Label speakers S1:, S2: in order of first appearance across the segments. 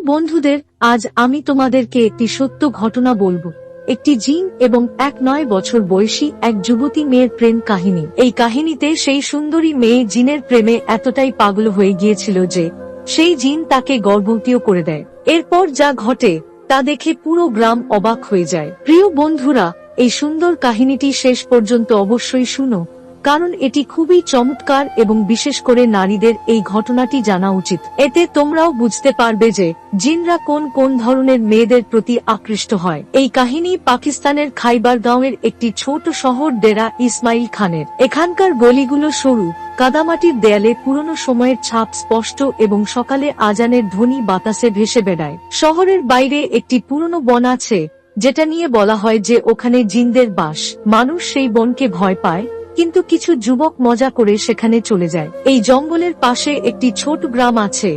S1: বন্ধুদের, আজ আমি তোমাদেরকে একটি সত্য ঘটনা বলব। একটি জিন এবং এক নয় বছর বয়সী এক যুবতী মেয়ের প্রেম কাহিনী। এই কাহিনীতে সেই সুন্দরী মেয়ে জিনের প্রেমে এতটাই পাগল হয়ে গিয়েছিল যে, সেই জিন তাকে গর্ভবতীও করে দেয়। এরপর যা ঘটে, তা দেখে পুরো গ্রাম অবাক হয়ে যায়। প্রিয় বন্ধুরা, এই সুন্দর কাহিনীটি শেষ পর্যন্ত অবশ্যই শুনো। কারণ এটি খুবই চমৎকার এবং বিশেষ করে নারীদের এই ঘটনাটি জানা উচিত। এতে তোমরাও বুঝতে পারবে যে, জিনরা কোন কোন ধরনের মেয়েদের প্রতি আকৃষ্ট হয়। এই কাহিনী পাকিস্তানের খাইবার গাঁওয়ের একটি ছোট শহর ডেরা ইসমাইল খানের। এখানকার গলিগুলো সরু, কাদামাটির দেয়ালে পুরনো সময়ের ছাপ স্পষ্ট এবং সকালে আজানের ধ্বনি বাতাসে ভেসে বেড়ায়। শহরের বাইরে একটি পুরনো বন আছে, যেটা নিয়ে বলা হয় যে ওখানে জিনদের বাস। মানুষ সেই বনকে ভয় পায় কিন্তু কিছু যুবক মজা করে সেখানে চলে যায়। এই জঙ্গলের পাশে একটি ছোট গ্রাম আছে,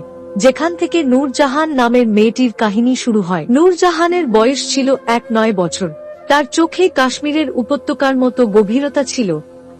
S1: যেখান থেকে নূরজাহান নামের মেয়েটির কাহিনী শুরু হয়। নূরজাহানের বয়স ছিল এক নয় বছর। তার চোখে কাশ্মীরের উপত্যকার মতো গভীরতা ছিল,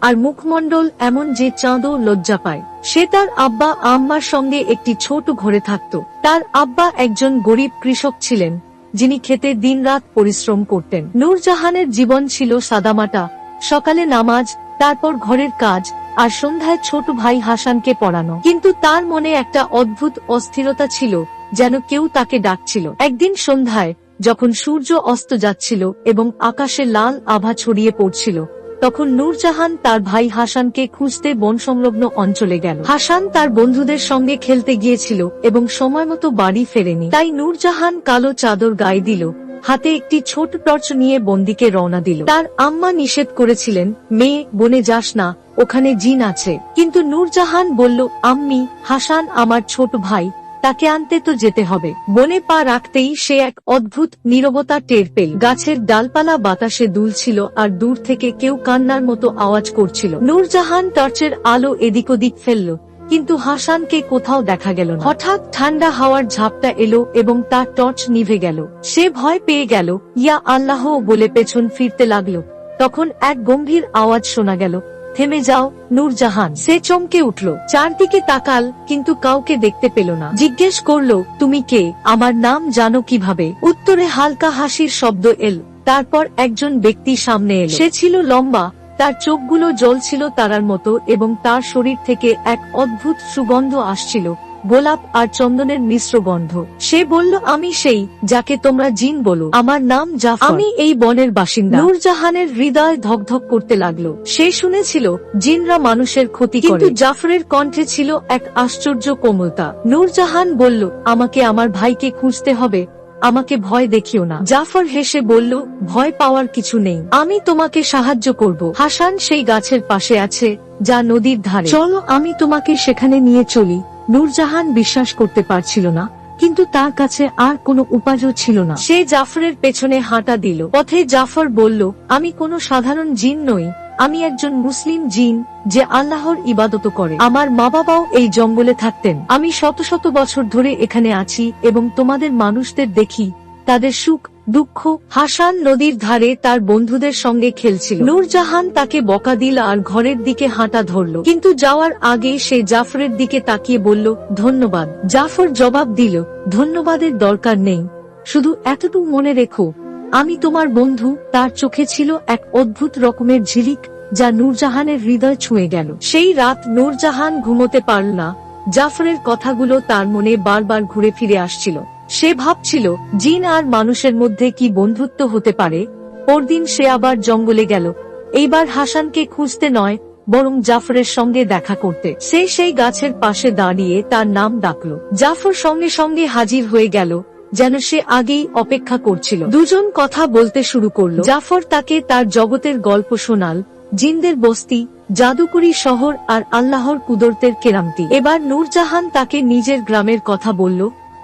S1: আর মুখমণ্ডল এমন যে চাঁদও লজ্জা পায়। সে তার আব্বা আম্মার সঙ্গে একটি ছোট ঘরে থাকত। তার আব্বা একজন গরিব কৃষক ছিলেন, যিনি খেতে দিনরাত পরিশ্রম করতেন। নূরজাহানের জীবন ছিল সাদামাটা। সকালে নামাজ তারপর ঘরের কাজ আর সন্ধ্যায় ছোট ভাই হাসানকে পড়ানো। কিন্তু তার মনে একটা অদ্ভুত অস্থিরতা ছিল, যেন কেউ তাকে ডাকছিল। একদিন সন্ধ্যায়, যখন সূর্য অস্ত যাচ্ছিল এবং আকাশে লাল আভা ছড়িয়ে পড়ছিল, তখন নূরজাহান তার ভাই হাসানকে খুঁজতে বন সংলগ্ন অঞ্চলে গেল। হাসান তার বন্ধুদের সঙ্গে খেলতে গিয়েছিল এবং সময় মতো বাড়ি ফেরেনি। তাই নূরজাহান কালো চাদর গায়ে দিল হাতে একটি ছোট টর্চ নিয়ে বন্দিকে রওনা দিল। তার আম্মা নিষেধ করেছিলেন, মেয়ে, বনে যাস না, ওখানে জিন আছে। কিন্তু নূরজাহান বলল, আম্মি, হাসান আমার ছোট ভাই, তাকে আনতে তো যেতে হবে। বনে পা রাখতেই সে এক অদ্ভুত নীরবতা টের পেল। গাছের ডালপালা বাতাসে দুলছিল আর দূর থেকে কেউ কান্নার মতো আওয়াজ করছিল। নূরজাহান টর্চের আলো এদিক ওদিক ফেলল। কিন্তু হাসানকে কোথাও দেখা গেল না। হঠাৎ ঠান্ডা হাওয়ার ঝাপটা এলো এবং তার টর্চ নিভে গেল। সে ভয় পেয়ে গেল, ইয়া আল্লাহ বলে পেছন ফিরতে লাগল। তখন এক গম্ভীর আওয়াজ শোনা গেল, থেমে যাও, নূরজাহান। সে চমকে উঠল। চারদিকে তাকাল, কিন্তু কাউকে দেখতে পেল না। জিজ্ঞেস করল, তুমি কে? আমার নাম জানো কীভাবে? উত্তরে হালকা হাসির শব্দ এল, তারপর একজন ব্যক্তি সামনে এলো। সে ছিল লম্বা তার চোখগুলো জ্বলছিল তারার মতো এবং তার শরীর থেকে এক অদ্ভুত সুগন্ধ আসছিল, গোলাপ আর চন্দনের মিশ্র গন্ধ। সে বলল, আমি সেই যাকে তোমরা জিন বলো। আমার নাম জাফর। আমি এই বনের বাসিন্দা। নূরজাহানের হৃদয় ধকধক করতে লাগল। সে শুনেছিল, জিনরা মানুষের ক্ষতি কিন্তু জাফরের কণ্ঠে ছিল এক আশ্চর্য কোমলতা। নূরজাহান বলল, আমাকে আমার ভাইকে খুঁজতে হবে। আমাকে ভয় দেখিও না। জাফর হেসে বলল, ভয় পাওয়ার কিছু নেই। আমি তোমাকে সাহায্য করব। হাসান সেই গাছের পাশে আছে, যা নদীর ধারে। চলো, আমি তোমাকে সেখানে নিয়ে চলি। নূরজাহান বিশ্বাস করতে পারছিল না, কিন্তু তার কাছে আর কোনো উপায়ও ছিল না। সে জাফরের পেছনে হাঁটা দিল। পথে জাফর বলল, আমি কোনো সাধারণ জিন নই। আমি একজন মুসলিম জিন, যে আল্লাহর ইবাদত করে। আমার মা বাবাও এই জঙ্গলে থাকতেন। আমি শত শত বছর ধরে এখানে আছি এবং তোমাদের মানুষদের দেখি, তাদের সুখ, দুঃখ, হাসান নদীর ধারে তার বন্ধুদের সঙ্গে খেলছিল। নূরজাহান তাকে বকা দিল আর ঘরের দিকে হাঁটা ধরল। কিন্তু যাওয়ার আগে সে জাফরের দিকে তাকিয়ে বলল, ধন্যবাদ। জাফর জবাব দিল, ধন্যবাদের দরকার নেই। শুধু এতটুকু মনে রেখো আমি তোমার বন্ধু, তার চোখে ছিল এক অদ্ভুত রকমের ঝিলিক, যা নূরজাহানের হৃদয় ছুঁয়ে গেল। সেই রাত নূরজাহান ঘুমোতে পারল না। জাফরের কথাগুলো তার মনে বারবার ঘুরে ফিরে আসছিল। সে ভাবছিল, জিন আর মানুষের মধ্যে কি বন্ধুত্ব হতে পারে? পরদিন সে আবার জঙ্গলে গেল। এইবার হাসানকে খুঁজতে নয়, বরং জাফরের সঙ্গে দেখা করতে। সে সেই গাছের পাশে দাঁড়িয়ে তার নাম ডাকলো। জাফর সঙ্গে সঙ্গে হাজির হয়ে গেল। যেন সে আগেই অপেক্ষা করছিল। দুজন কথা বলতে শুরু করল। জাফর তাকে তার জগতের গল্প শোনাল, জিনদের বস্তি, জাদুকরি শহর আর আল্লাহর কুদরতের কেরামতি। এবার নূরজাহান তাকে নিজের গ্রামের কথা বলল,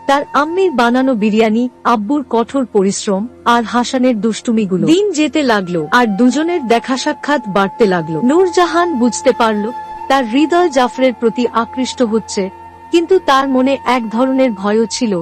S1: তার আম্মির বানানো বিরিয়ানি, আব্বুর কঠোর পরিশ্রম আর হাসানের দুষ্টুমিগুলো। দিন যেতে লাগল আর দুজনের দেখা সাক্ষাৎ বাড়তে লাগল। নূরজাহান বুঝতে পারল, তার হৃদয় জাফরের প্রতি আকৃষ্ট হচ্ছে, কিন্তু তার মনে এক ধরনের ভয়ও ছিল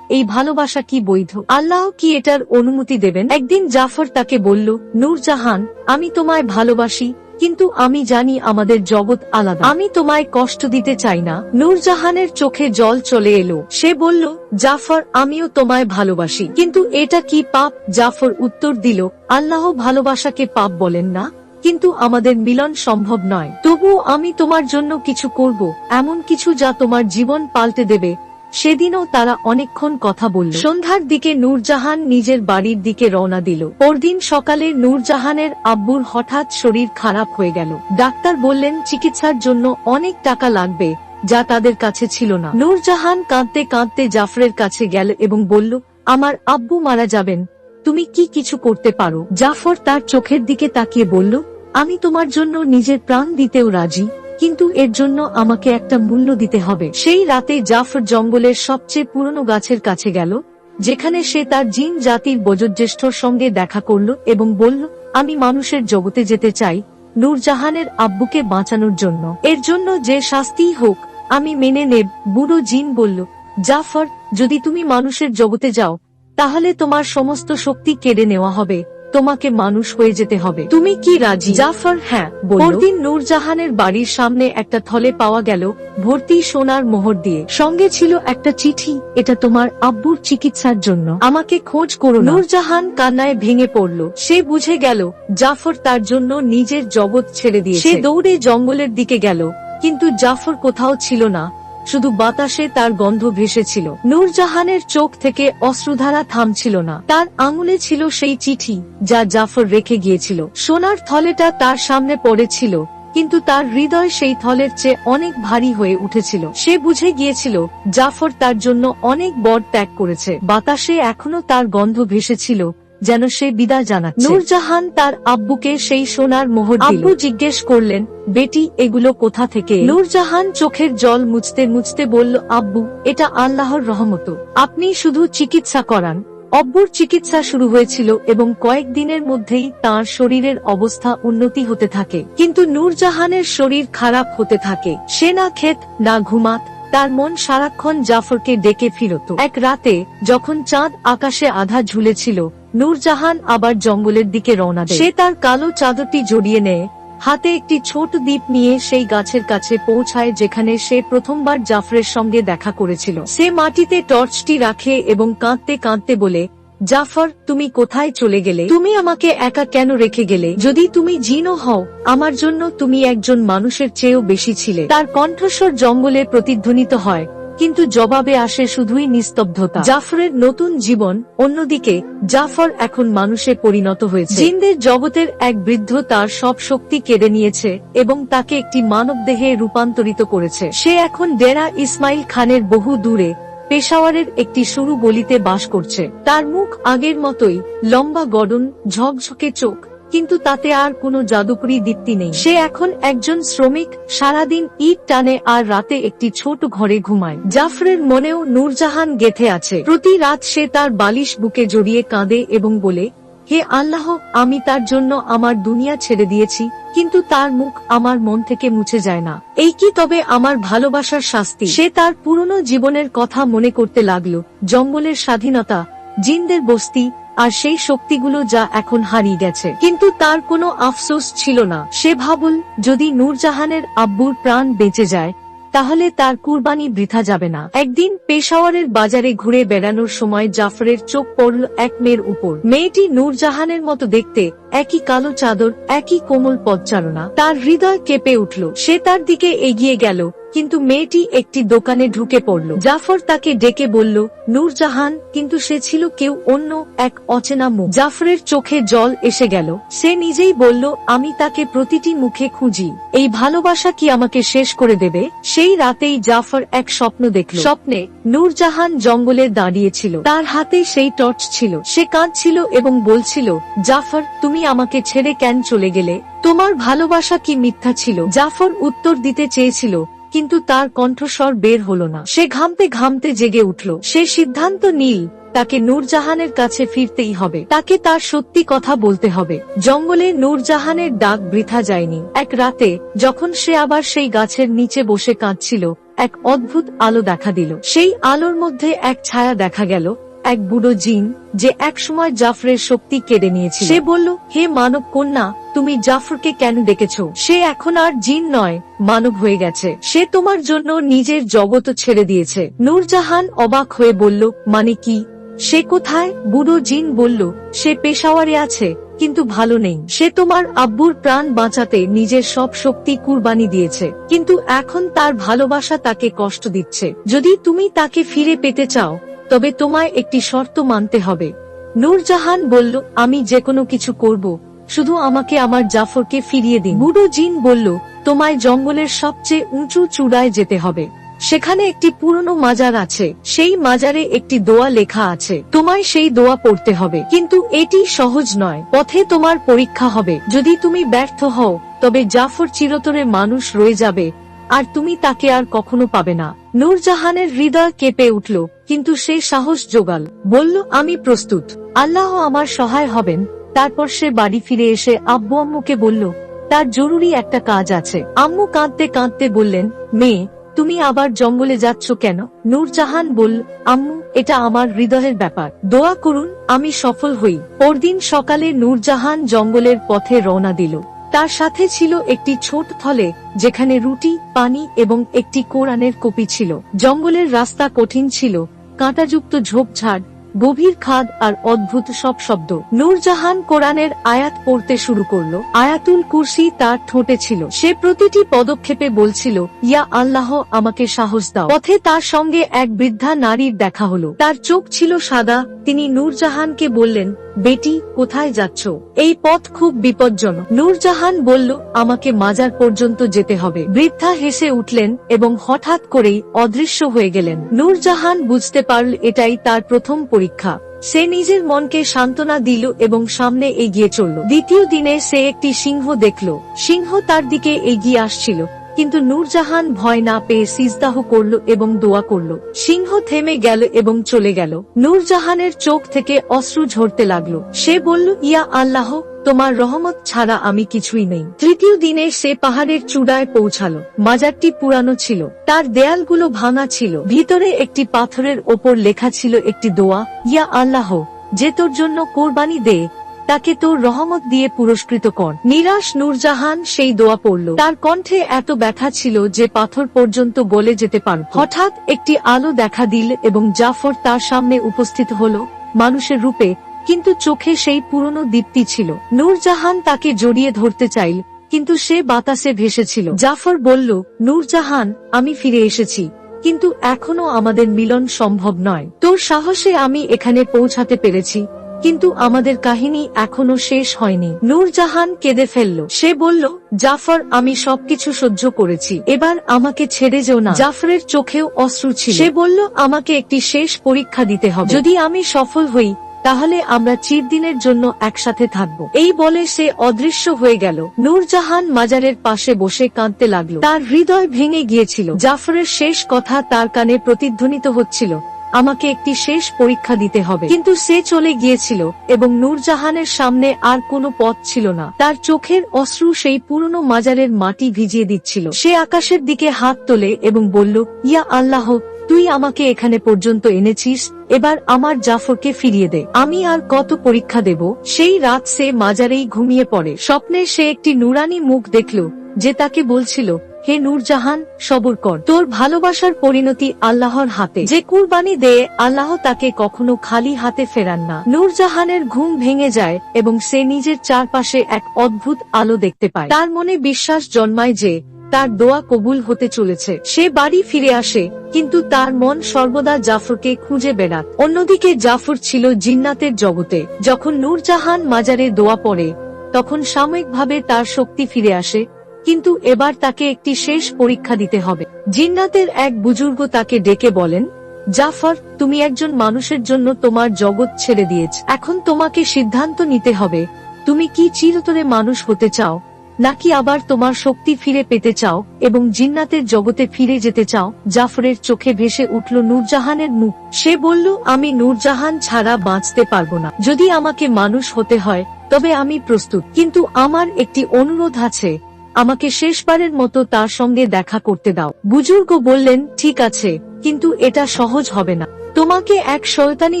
S1: এই ভালোবাসা কি বৈধ? আল্লাহ কি এটার অনুমতি দেবেন? একদিন জাফর তাকে বলল নূরজাহান আমি তোমায় ভালোবাসি, কিন্তু আমি জানি আমাদের জগৎ আলাদা। আমি তোমায় কষ্ট দিতে চাই না। নূরজাহানের চোখে জল চলে এলো। সে বলল, জাফর, আমিও তোমায় ভালোবাসি, কিন্তু এটা কি পাপ? জাফর উত্তর দিল, আল্লাহ ভালোবাসাকে পাপ বলেন না, কিন্তু আমাদের মিলন সম্ভব নয়। তবুও আমি তোমার জন্য কিছু করব, এমন কিছু যা তোমার জীবন পাল্টে দেবে সেদিনও তারা অনেকক্ষণ কথা বলল। সন্ধ্যার দিকে নূরজাহান নিজের বাড়ির দিকে রওনা দিল। পরদিন সকালে নূরজাহানের আব্বুর হঠাৎ শরীর খারাপ হয়ে গেল। ডাক্তার বললেন, চিকিৎসার জন্য অনেক টাকা লাগবে, যা তাদের কাছে ছিল না। নূরজাহান কাঁদতে কাঁদতে জাফরের কাছে গেল এবং বলল, আমার আব্বু মারা যাবেন, তুমি কি কিছু করতে পারো? জাফর তার চোখের দিকে তাকিয়ে বলল, আমি তোমার জন্য নিজের প্রাণ দিতেও রাজি। কিন্তু এর জন্য আমাকে একটা মূল্য দিতে হবে। সেই রাতে জাফর জঙ্গলের সবচেয়ে পুরনো গাছের কাছে গেল, যেখানে সে তার জিন জাতির বয়োজ্যেষ্ঠর সঙ্গে দেখা করল এবং বলল, আমি মানুষের জগতে যেতে চাই নূরজাহানের আব্বুকে বাঁচানোর জন্য। এর জন্য যে শাস্তিই হোক, আমি মেনে নেব। বুড়ো জিন বলল, জাফর, যদি তুমি মানুষের জগতে যাও, তাহলে তোমার সমস্ত শক্তি কেড়ে নেওয়া হবে। তোমাকে মানুষ হয়ে যেতে হবে। তুমি কি রাজি? জাফর হ্যাঁ পরদিন নূরজাহানের বাড়ির সামনে একটা থলে পাওয়া গেল ভর্তি সোনার মোহর দিয়ে। সঙ্গে ছিল একটা চিঠি, এটা তোমার আব্বুর চিকিৎসার জন্য। আমাকে খোঁজ করো। নূরজাহান কান্নায় ভেঙে পড়ল। সে বুঝে গেল, জাফর তার জন্য নিজের জগৎ ছেড়ে দিয়ে সে দৌড়ে জঙ্গলের দিকে গেল, কিন্তু জাফর কোথাও ছিল না। শুধু বাতাসে তার গন্ধ ভেসেছিল। নূরজাহানের চোখ থেকে অশ্রুধারা থামছিল না। তার আঙুলে ছিল সেই চিঠি যা জাফর রেখে গিয়েছিল। সোনার থলেটা তার সামনে পড়েছিল, কিন্তু তার হৃদয় সেই থলের চেয়ে অনেক ভারী হয়ে উঠেছিল। সে বুঝে গিয়েছিল, জাফর তার জন্য অনেক বড় ত্যাগ করেছে। বাতাসে এখনও তার গন্ধ ভেসেছিল যেন সে বিদায় জানাচ্ছে। নূরজাহান তার আব্বুকে সেই সোনার মোহর আব্বু জিজ্ঞেস করলেন বেটি এগুলো কোথা থেকে? নূরজাহান চোখের জল মুছতে মুছতে বলল আব্বু এটা আল্লাহর রহমত। আপনি শুধু চিকিৎসা করান। অব্বুর চিকিৎসা শুরু হয়েছিল এবং কয়েকদিনের মধ্যেই তার শরীরের অবস্থা উন্নতি হতে থাকে। কিন্তু নূরজাহানের শরীর খারাপ হতে থাকে। সে না খেত না ঘুমাত তার মন সারাক্ষণ জাফরকে ডেকে ফিরত। এক রাতে, যখন চাঁদ আকাশে আধা ঝুলেছিল, নূরজাহান আবার জঙ্গলের দিকে রওনা সে তার কালো চাদরটি জড়িয়ে নেয়, হাতে একটি ছোট দ্বীপ নিয়ে সেই গাছের কাছে পৌঁছায় যেখানে সে প্রথমবার জাফরের সঙ্গে দেখা করেছিল। সে মাটিতে টর্চটি রাখে এবং কাঁদতে কাঁদতে বলে জাফর, তুমি কোথায় চলে গেলে? তুমি আমাকে একা কেন রেখে গেলে? যদি তুমি জিনও হও, আমার জন্য তুমি একজন মানুষের চেয়েও বেশি ছিলে। তার কণ্ঠস্বর জঙ্গলে প্রতিধ্বনিত হয়, কিন্তু জবাবে আসে শুধুই নিস্তব্ধতা। জাফরের নতুন জীবন অন্যদিকে, জাফর এখন মানুষে পরিণত হয়েছে। জিনদের জগতের এক বৃদ্ধ তার সব শক্তি কেড়ে নিয়েছে এবং তাকে একটি মানব দেহে রূপান্তরিত করেছে। সে এখন ডেরা ইসমাইল খানের বহু দূরে পেশাওয়ারের একটি সরু গলিতে বাস করছে। তার মুখ আগের মতোই লম্বা গড়ন, ঝকঝকে চোখ, কিন্তু তাতে আর কোনো জাদুকরি দীপ্তি নেই। সে এখন একজন শ্রমিক, সারাদিন ইট টানে আর রাতে একটি ছোট ঘরে ঘুমায়। জাফরের মনেও নূরজাহান গেথে আছে। প্রতি রাত সে তার বালিশ বুকে জড়িয়ে কাঁদে এবং বলে হে আল্লাহ, আমি তার জন্য আমার দুনিয়া ছেড়ে দিয়েছি, কিন্তু তার মুখ আমার মন থেকে মুছে যায় না। এই কি তবে আমার ভালোবাসার শাস্তি? সে তার পুরনো জীবনের কথা মনে করতে লাগল। জঙ্গলের স্বাধীনতা, জিনদের বস্তি, আর সেই শক্তিগুলো যা এখন হারিয়ে গেছে। কিন্তু তার কোনো আফসোস ছিল না। সে ভাবল, যদি নূরজাহানের আব্বুর প্রাণ বেঁচে যায় তাহলে তার কুরবানি বৃথা যাবে না। একদিন পেশাওয়ারের বাজারে ঘুরে বেড়ানোর সময় জাফরের চোখ পড়ল এক মেয়ের উপর। মেয়েটি নূরজাহানের মতো দেখতে একই কালো চাদর, একই কোমল পদচারণা। তার হৃদয় কেঁপে উঠল। সে তার দিকে এগিয়ে গেল। কিন্তু মেয়েটি একটি দোকানে ঢুকে পড়ল। জাফর তাকে ডেকে বলল, নূরজাহান, কিন্তু সে ছিল কেউ অন্য এক অচেনা মুখ। জাফরের চোখে জল এসে গেল। সে নিজেই বলল, আমি তাকে প্রতিটি মুখে খুঁজি। এই ভালোবাসা কি আমাকে শেষ করে দেবে? সেই রাতেই জাফর এক স্বপ্ন দেখল। স্বপ্নে নূরজাহান জঙ্গলে দাঁড়িয়েছিল। তার হাতে সেই টর্চ ছিল। সে কাঁদছিল এবং বলছিল, জাফর, তুমি আমাকে ছেড়ে কেন চলে গেলে? তোমার ভালোবাসা কি মিথ্যা ছিল? জাফর উত্তর দিতে চেয়েছিল কিন্তু তার কণ্ঠস্বর বের হলো না। সে ঘামতে ঘামতে জেগে উঠল। সে সিদ্ধান্ত নীল, তাকে নূরজাহানের কাছে ফিরতেই হবে। তাকে তার সত্যি কথা বলতে হবে। জঙ্গলে নূরজাহানের ডাক বৃথা যায়নি। এক রাতে, যখন সে আবার সেই গাছের নিচে বসে কাঁদছিল, এক অদ্ভুত আলো দেখা দিল। সেই আলোর মধ্যে এক ছায়া দেখা গেল এক বুড়ো জিন যে একসময় জাফরের শক্তি কেড়ে নিয়েছিল। সে বলল, হে মানব কন্যা, তুমি জাফরকে কেন ডেকেছ? সে এখন আর জিন নয়, মানব হয়ে গেছে। সে তোমার জন্য নিজের জগৎ ছেড়ে দিয়েছে। নূরজাহান অবাক হয়ে বলল মানে কি? সে কোথায়? বুড়ো জিন বলল, সে পেশাওয়ারে আছে, কিন্তু ভালো নেই। সে তোমার আব্বুর প্রাণ বাঁচাতে নিজের সব শক্তি কুরবানি দিয়েছে, কিন্তু এখন তার ভালোবাসা তাকে কষ্ট দিচ্ছে। যদি তুমি তাকে ফিরে পেতে চাও তবে তোমায় একটি শর্ত মানতে হবে। নূরজাহান বলল, আমি যে কোনো কিছু করব, শুধু আমাকে আমার জাফরকে ফিরিয়ে দিন। বুড়ো জিন বলল, তোমায় জঙ্গলের সবচেয়ে উঁচু চূড়ায় যেতে হবে। সেখানে একটি পুরনো মাজার আছে, সেই মাজারে একটি দোয়া লেখা আছে। তোমায় সেই দোয়া পড়তে হবে। কিন্তু এটি সহজ নয়, পথে তোমার পরীক্ষা হবে। যদি তুমি ব্যর্থ হও, তবে জাফর চিরতরে মানুষ রয়ে যাবে, আর তুমি তাকে আর কখনো পাবে না। নূরজাহানের হৃদয় কেঁপে উঠল। কিন্তু সে সাহস জোগাল বলল, আমি প্রস্তুত। আল্লাহ আমার সহায় হবেন। তারপর সে বাড়ি ফিরে এসে আব্বু আম্মুকে বলল, তার জরুরি একটা কাজ আছে। আম্মু কাঁদতে কাঁদতে বললেন, মেয়ে, তুমি আবার জঙ্গলে যাচ্ছ কেন? নূরজাহান বলল, আম্মু, এটা আমার হৃদয়ের ব্যাপার। দোয়া করুন, আমি সফল হই। পরদিন সকালে নূরজাহান জঙ্গলের পথে রওনা দিল। তার সাথে ছিল একটি ছোট থলে, যেখানে রুটি, পানি এবং একটি কোরআনের কপি ছিল। জঙ্গলের রাস্তা কঠিন ছিল কাঁটাযুক্ত ঝোপঝাড়, গভীর খাদ আর অদ্ভুত সব শব্দ। নূরজাহান কোরআনের আয়াত পড়তে শুরু করল। আয়াতুল কুরসি তার ঠোঁটে ছিল। সে প্রতিটি পদক্ষেপে বলছিল, ইয়া আল্লাহ, আমাকে সাহস দাও। পথে তার সঙ্গে এক বৃদ্ধা নারীর দেখা হলো। তার চোখ ছিল সাদা। তিনি নূরজাহানকে বললেন বেটি, কোথায় যাচ্ছ? এই পথ খুব বিপজ্জনক। নূরজাহান বলল, আমাকে মাজার পর্যন্ত যেতে হবে। বৃদ্ধা হেসে উঠলেন এবং হঠাৎ করেই অদৃশ্য হয়ে গেলেন। নূরজাহান বুঝতে পারল এটাই তার প্রথম পরীক্ষা। সে নিজের মনকে সান্ত্বনা দিল এবং সামনে এগিয়ে চলল। দ্বিতীয় দিনে সে একটি সিংহ দেখল। সিংহ তার দিকে এগিয়ে আসছিল। কিন্তু নূরজাহান ভয় না পেয়ে সিজদাহ করল এবং দোয়া করল। সিংহ থেমে গেল এবং চলে গেল। নূরজাহানের চোখ থেকে অশ্রু ঝরতে লাগল। সে বলল, ইয়া আল্লাহ, তোমার রহমত ছাড়া আমি কিছুই নেই। তৃতীয় দিনে সে পাহাড়ের চূড়ায় পৌঁছালো। মাজারটি পুরানো ছিল। তার দেয়ালগুলো ভাঙা ছিল। ভিতরে একটি পাথরের ওপর লেখা ছিল একটি দোয়া, ইয়া আল্লাহ, যে তোর জন্য কোরবানি দে। তাকে তোর রহমত দিয়ে পুরস্কৃত কর। নিরাশ নূরজাহান সেই দোয়া পড়ল। তার কণ্ঠে এত ব্যথা ছিল যে পাথর পর্যন্ত গলে যেতে পারত। হঠাৎ একটি আলো দেখা দিল এবং জাফর তার সামনে উপস্থিত হল মানুষের রূপে, কিন্তু চোখে সেই পুরনো দীপ্তি ছিল। নূরজাহান তাকে জড়িয়ে ধরতে চাইল, কিন্তু সে বাতাসে ভেসেছিল। জাফর বলল, নূরজাহান, আমি ফিরে এসেছি, কিন্তু এখনও আমাদের মিলন সম্ভব নয়। তোর সাহসে আমি এখানে পৌঁছাতে পেরেছি কিন্তু আমাদের কাহিনী এখনও শেষ হয়নি। নূরজাহান কেঁদে ফেলল। সে বলল, জাফর, আমি সবকিছু সহ্য করেছি। এবার আমাকে ছেড়ে যেও না। জাফরের চোখেও অশ্রু ছিল। সে বলল, আমাকে একটি শেষ পরীক্ষা দিতে হবে। যদি আমি সফল হই, তাহলে আমরা চিরদিনের জন্য একসাথে থাকব। এই বলে সে অদৃশ্য হয়ে গেল। নূরজাহান মাজারের পাশে বসে কাঁদতে লাগল। তার হৃদয় ভেঙে গিয়েছিল। জাফরের শেষ কথা তার কানে প্রতিধ্বনিত হচ্ছিল। আমাকে একটি শেষ পরীক্ষা দিতে হবে। কিন্তু সে চলে গিয়েছিল, এবং নূরজাহানের সামনে আর কোনো পথ ছিল না। তার চোখের অশ্রু সেই পুরনো মাজারের মাটি ভিজিয়ে দিচ্ছিল। সে আকাশের দিকে হাত তোলে এবং বলল, ইয়া আল্লাহ, তুই আমাকে এখানে পর্যন্ত এনেছিস, এবার আমার জাফরকে ফিরিয়ে দে। আমি আর কত পরীক্ষা দেব? সেই রাত সে মাজারেই ঘুমিয়ে পড়ে। স্বপ্নে সে একটি নুরানি মুখ দেখল, যে তাকে বলছিল হে নূরজাহান, সবর কর। তোর ভালোবাসার পরিণতি আল্লাহর হাতে। যে কুরবানি দে আল্লাহ তাকে কখনো খালি হাতে ফেরান না। নূরজাহানের ঘুম ভেঙে যায় এবং সে নিজের চারপাশে এক অদ্ভুত আলো দেখতে পায়। তার মনে বিশ্বাস জন্মায় যে, তার দোয়া কবুল হতে চলেছে। সে বাড়ি ফিরে আসে, কিন্তু তার মন সর্বদা জাফরকে খুঁজে বেড়াত অন্যদিকে জাফর ছিল জিন্নাতের জগতে। যখন নূরজাহান মাজারে দোয়া পড়ে, তখন সাময়িকভাবে তার শক্তি ফিরে আসে কিন্তু এবার তাকে একটি শেষ পরীক্ষা দিতে হবে। জিন্নাতের এক বুজুর্গ তাকে ডেকে বলেন, জাফর, তুমি একজন মানুষের জন্য তোমার জগৎ ছেড়ে দিয়েছ। এখন তোমাকে সিদ্ধান্ত নিতে হবে। তুমি কি চিরতরে মানুষ হতে চাও, নাকি আবার তোমার শক্তি ফিরে পেতে চাও এবং জিন্নাতের জগতে ফিরে যেতে চাও? জাফরের চোখে ভেসে উঠল নূরজাহানের মুখ। সে বলল, আমি নূরজাহান ছাড়া বাঁচতে পারব না। যদি আমাকে মানুষ হতে হয়, তবে আমি প্রস্তুত। কিন্তু আমার একটি অনুরোধ আছে। আমাকে শেষবারের মতো তার সঙ্গে দেখা করতে দাও। বুজুর্গ বললেন, ঠিক আছে, কিন্তু এটা সহজ হবে না। তোমাকে এক শয়তানি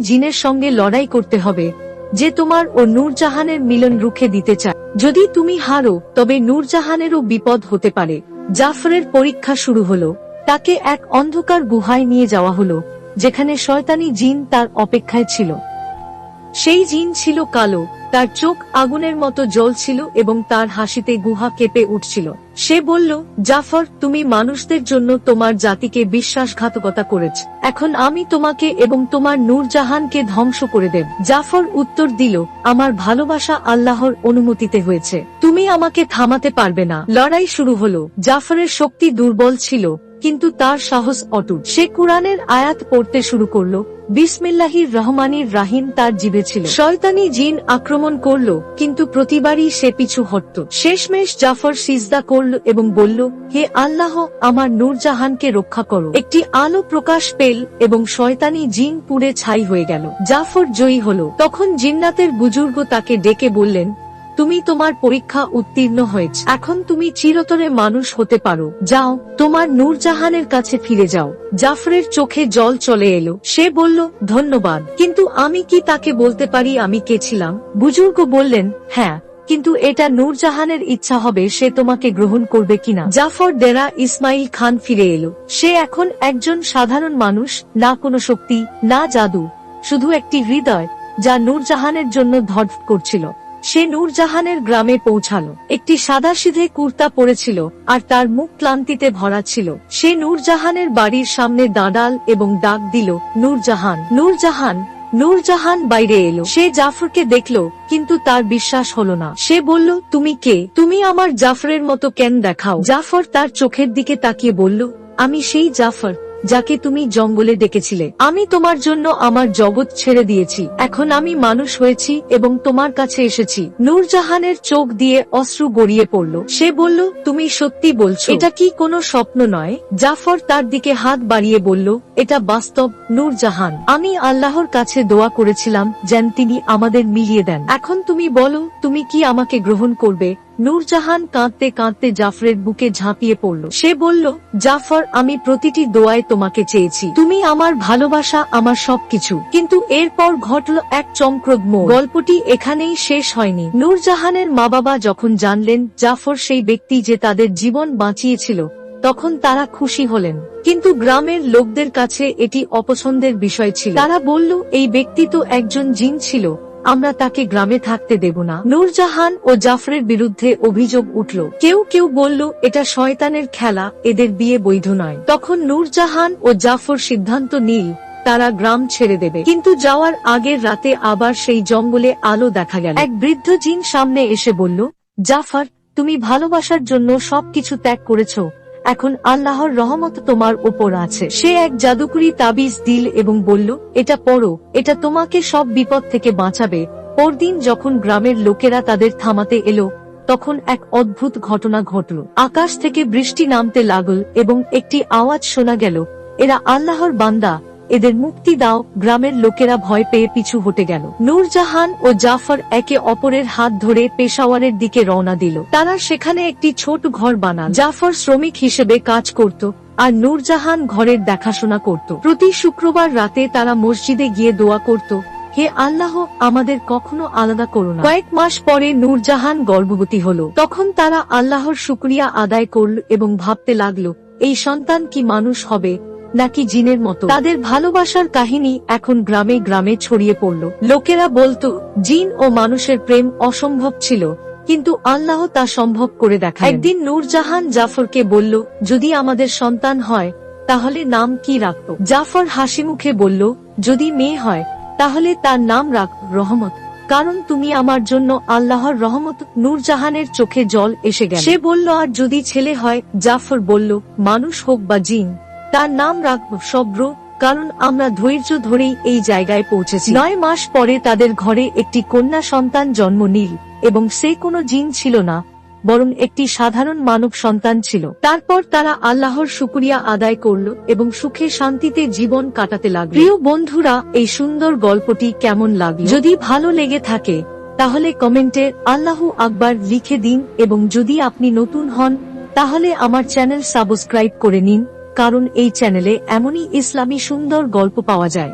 S1: জিনের সঙ্গে লড়াই করতে হবে, যে তোমার ও নূরজাহানের মিলন রুখে দিতে চায়। যদি তুমি হারো, তবে নূরজাহানেরও বিপদ হতে পারে। জাফরের পরীক্ষা শুরু হলো। তাকে এক অন্ধকার গুহায় নিয়ে যাওয়া হলো, যেখানে শয়তানি জিন তার অপেক্ষায় ছিল। সেই জিন ছিল কালো তার চোখ আগুনের মতো জ্বলছিল এবং তার হাসিতে গুহা কেঁপে উঠছিল। সে বলল, জাফর, তুমি মানুষদের জন্য তোমার জাতিকে বিশ্বাসঘাতকতা করেছ। এখন আমি তোমাকে এবং তোমার নূরজাহানকে ধ্বংস করে দেব। জাফর উত্তর দিল, আমার ভালোবাসা আল্লাহর অনুমতিতে হয়েছে। তুমি আমাকে থামাতে পারবে না। লড়াই শুরু হলো। জাফরের শক্তি দুর্বল ছিল। কিন্তু তার সাহস অটুট। সে কোরআনের আয়াত পড়তে শুরু করল। বিসমিল্লাহির রহমানির রাহিম তার জিভে ছিল। শয়তানি জিন আক্রমণ করল, কিন্তু প্রতিবারই সে পিছু হটত। শেষমেশ জাফর সিজদা করল এবং বলল, হে আল্লাহ, আমার নূরজাহানকে রক্ষা করো। একটি আলো প্রকাশ পেল এবং শয়তানি জিন পুড়ে ছাই হয়ে গেল। জাফর জয়ী হল। তখন জিন্নাতের বুজুর্গ তাকে ডেকে বললেন তুমি তোমার পরীক্ষা উত্তীর্ণ হয়েছে। এখন তুমি চিরতরে মানুষ হতে পারো। যাও, তোমার নূরজাহানের কাছে ফিরে যাও। জাফরের চোখে জল চলে এলো। সে বলল, ধন্যবাদ। কিন্তু আমি কি তাকে বলতে পারি আমি কে ছিলাম? বুজুর্গ বললেন হ্যাঁ কিন্তু এটা নূরজাহানের ইচ্ছা হবে সে তোমাকে গ্রহণ করবে কিনা? জাফর দেরা ইসমাইল খান ফিরে এলো। সে এখন একজন সাধারণ মানুষ, না কোনো শক্তি, না জাদু, শুধু একটি হৃদয়, যা নূরজাহানের জন্য ধড়ফড় করছিল। সে নূরজাহানের গ্রামে পৌঁছালো। একটি সাদাসিধে কুর্তা পরেছিল, আর তার মুখ ক্লান্তিতে ভরা ছিল। সে নূরজাহানের বাড়ির সামনে দাঁড়াল এবং ডাক দিল, নূরজাহান নূরজাহান নূরজাহান বাইরে এলো। সে জাফরকে দেখল, কিন্তু তার বিশ্বাস হলো না। সে বলল, তুমি কে? তুমি আমার জাফরের মতো কেন দেখাও? জাফর তার চোখের দিকে তাকিয়ে বলল, আমি সেই জাফর। যাকে তুমি জঙ্গলে ডেকেছিলে। আমি তোমার জন্য আমার জগৎ ছেড়ে দিয়েছি। এখন আমি মানুষ হয়েছি এবং তোমার কাছে এসেছি। নূরজাহানের চোখ দিয়ে অশ্রু গড়িয়ে পড়ল। সে বলল, তুমি সত্যি বলছো। এটা কি কোনো স্বপ্ন নয়? জাফর তার দিকে হাত বাড়িয়ে বলল, এটা বাস্তব নূরজাহান। আমি আল্লাহর কাছে দোয়া করেছিলাম যেন তিনি আমাদের মিলিয়ে দেন। এখন তুমি বলো, তুমি কি আমাকে গ্রহণ করবে? নূরজাহান কাঁদতে কাঁদতে জাফরের বুকে ঝাঁপিয়ে পড়ল। সে বলল, জাফর, আমি প্রতিটি দোয়ায় তোমাকে চেয়েছি। তুমি আমার ভালোবাসা, আমার সবকিছু। কিন্তু এরপর ঘটল এক চমক্রদ। গল্পটি এখানেই শেষ হয়নি। নূরজাহানের মা বাবা যখন জানলেন জাফর সেই ব্যক্তি যে তাদের জীবন বাঁচিয়েছিল, তখন তারা খুশি হলেন। কিন্তু গ্রামের লোকদের কাছে এটি অপছন্দের বিষয় ছিল। তারা বলল, এই ব্যক্তি তো একজন জিন ছিল। আমরা তাকে গ্রামে থাকতে দেব না। নূরজাহান ও জাফরের বিরুদ্ধে অভিযোগ উঠল। কেউ কেউ বলল, এটা শয়তানের খেলা, এদের বিয়ে বৈধ নয়। তখন নূরজাহান ও জাফর সিদ্ধান্ত নিল, তারা গ্রাম ছেড়ে দেবে। কিন্তু যাওয়ার আগের রাতে আবার সেই জঙ্গলে আলো দেখা গেল। এক বৃদ্ধ জিন সামনে এসে বলল, জাফর, তুমি ভালোবাসার জন্য সবকিছু ত্যাগ করেছ এখন আল্লাহর রহমত তোমার ওপর আছে। সে এক জাদুকরি তাবিজ দিল এবং বলল, এটা পড়ো, এটা তোমাকে সব বিপদ থেকে বাঁচাবে। পরদিন যখন গ্রামের লোকেরা তাদের থামাতে এলো, তখন এক অদ্ভুত ঘটনা ঘটল। আকাশ থেকে বৃষ্টি নামতে লাগল এবং একটি আওয়াজ শোনা গেল, এরা আল্লাহর বান্দা এদের মুক্তি দাও, গ্রামের লোকেরা ভয় পেয়ে পিছু হটে গেল। নূরজাহান ও জাফর একে অপরের হাত ধরে পেশাওয়ারের দিকে রওনা দিল। তারা সেখানে একটি ছোট ঘর বানাল। জাফর শ্রমিক হিসেবে কাজ করত আর নূরজাহান ঘরের দেখাশোনা করত। প্রতি শুক্রবার রাতে তারা মসজিদে গিয়ে দোয়া করত, হে আল্লাহ, আমাদের কখনো আলাদা করো না। কয়েক মাস পরে নূরজাহান গর্ভবতী হলো। তখন তারা আল্লাহর শুক্রিয়া আদায় করল এবং ভাবতে লাগল, এই সন্তান কি মানুষ হবে? নাকি জিনের মতো। তাদের ভালোবাসার কাহিনী এখন গ্রামে গ্রামে ছড়িয়ে পড়ল। লোকেরা বলতো, জিন ও মানুষের প্রেম অসম্ভব ছিল, কিন্তু আল্লাহ তা সম্ভব করে দেখা একদিন নূরজাহান জাফরকে বলল, যদি আমাদের সন্তান হয়, তাহলে নাম কি রাখব? জাফর হাসি মুখে বলল, যদি মেয়ে হয়, তাহলে তার নাম রাখ রহমত, কারণ তুমি আমার জন্য আল্লাহর রহমত। নূরজাহানের চোখে জল এসে গেল। সে বলল, আর যদি ছেলে হয়? জাফর বলল, মানুষ হোক বা জিন তার নাম রাখব সব্র, কারণ আমরা ধৈর্য ধরেই এই জায়গায় পৌঁছেছি। নয় মাস পরে তাদের ঘরে একটি কন্যা সন্তান জন্ম নিল, এবং সে কোনো জিন ছিল না, বরং একটি সাধারণ মানব সন্তান ছিল। তারপর তারা আল্লাহর শুক্রিয়া আদায় করল এবং সুখে শান্তিতে জীবন কাটাতে লাগল। প্রিয় বন্ধুরা, এই সুন্দর গল্পটি কেমন লাগল? যদি ভালো লেগে থাকে, তাহলে কমেন্টে আল্লাহু আকবার লিখে দিন, এবং যদি আপনি নতুন হন, তাহলে আমার চ্যানেল সাবস্ক্রাইব করে নিন। কারণ এই চ্যানেলে এমনই ইসলামী সুন্দর গল্প পাওয়া যায়।